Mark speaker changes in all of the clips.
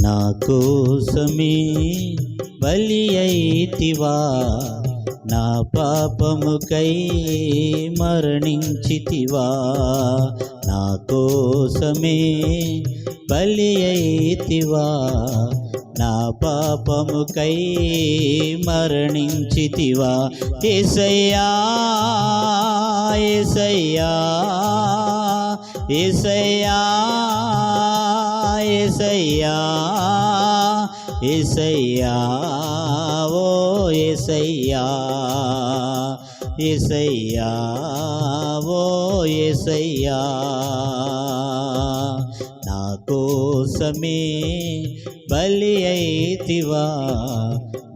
Speaker 1: నా కోసమే బలి అయితివా? నా పాపముకై మరణించితివా? నా కోసమే బలి అయితివా? నా పాపముకై మరణించితివా? ఏసయ్యా ఏసయ్యా ఏసయ్యా ఏసయ్యా ఏసయ్యా ఓ ఏసయ్యా ఏసయ్యా ఓ ఏసయ్యా. నా కోసమే బలి అయితివా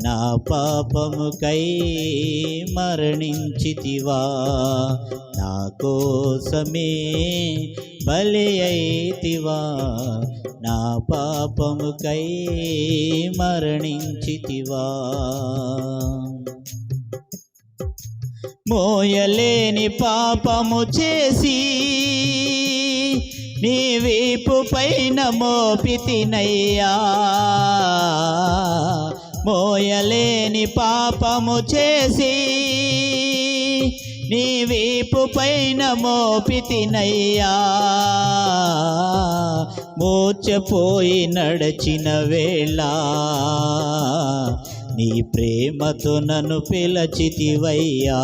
Speaker 1: నా పాపముకై మరణించితివా? నా కోసమే బలి అయితివా? నా పాపముకై మరణించితివా? మోయలేని పాపము చేసి నీ వీపు పైన మోపితినయ్యా. మోయలేని పాపము చేసి నీ వీపు పైన మోపితినయ్యా మోచపోయి నడచిన వేళ నీ ప్రేమతో నన్ను పిలచితివయ్యా.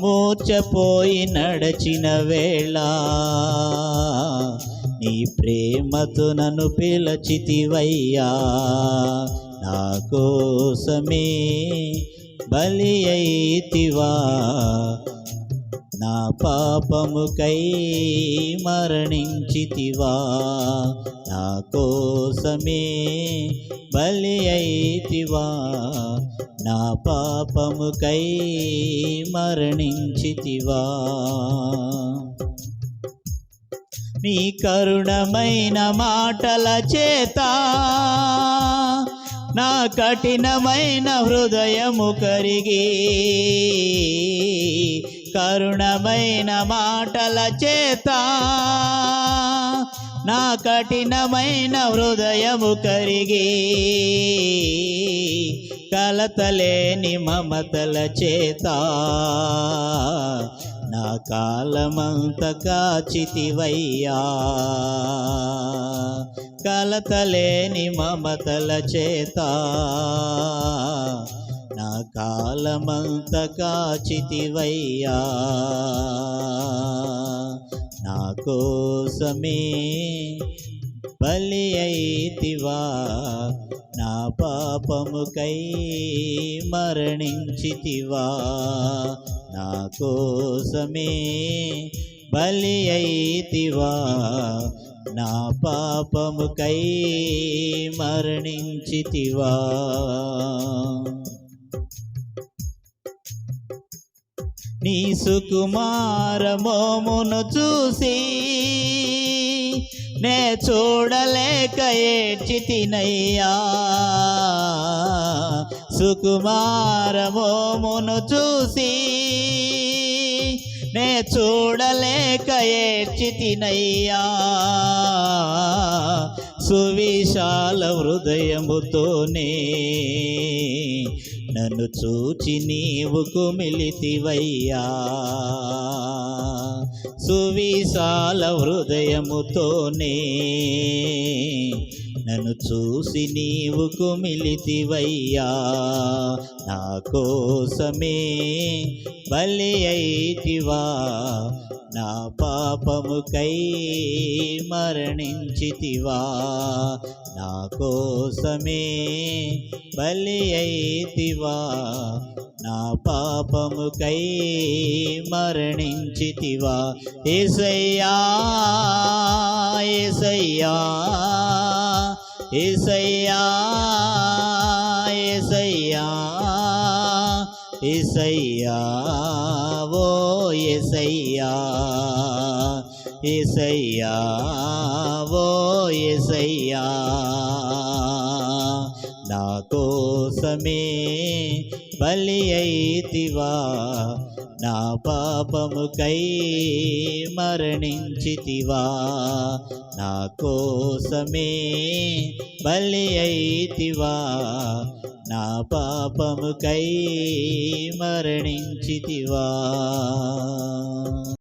Speaker 1: మోచపోయి నడచిన వేళ నీ ప్రేమతో నన్ను పిలచితివయ్యా. నా కోసమే బలి అయితివా? నా పాపముకై మరణించితివా? నా కోసమే బలి అయితివా? నా పాపముకై మరణించితివా? నీ కరుణమైన మాటల చేత కఠినమైన హృదయము కరిగి కరుణమైన మాటల చేత నా కఠినమైన హృదయము కరిగి కలతలేని మమతల చేత నా కాలమంత కాచితివయ్యా. కలతలేని మమతల చేత నా కాలమంత కాచితివయ్యా. నా కోసమే బలి అయితివా నా పాపముకై మరణించితివా? నా కోసమే బలి అయితివా నా పాపముకై మరణించితివా? నీ సుకుమార మోమును చూసి నే చూడలేక ఏడ్చితినయ్యా. సుకుమారమోమును చూసి నే చూడలేక ఏడ్చితినయ్యా. సువిశాల హృదయముతోనే నన్ను చూచి నీవు కుమిలితివయ్యా. సువిశాల హృదయముతోనే నన్ను చూసి నీవు కుమిలితివయ్యా. నా కోసమే బలి అయితివా. నా పాపముకై మరణించితివా. నా కోసమే బలి అయితివా. నా పాపముకై మరణించితివా. ఏసయ్యా ఏసయ్యా. ఏసయ్యా ఏసయ్యా ఏసయ్యా ఓ ఏసయ్యా ఏసయ్యా ఓ ఏసయ్యా. నా కోసమే బలి అయితివా నా పాపముకై మరణించితివా? నా కోసమే బలి అయితివా? నా పాపముకై మరణించితివా?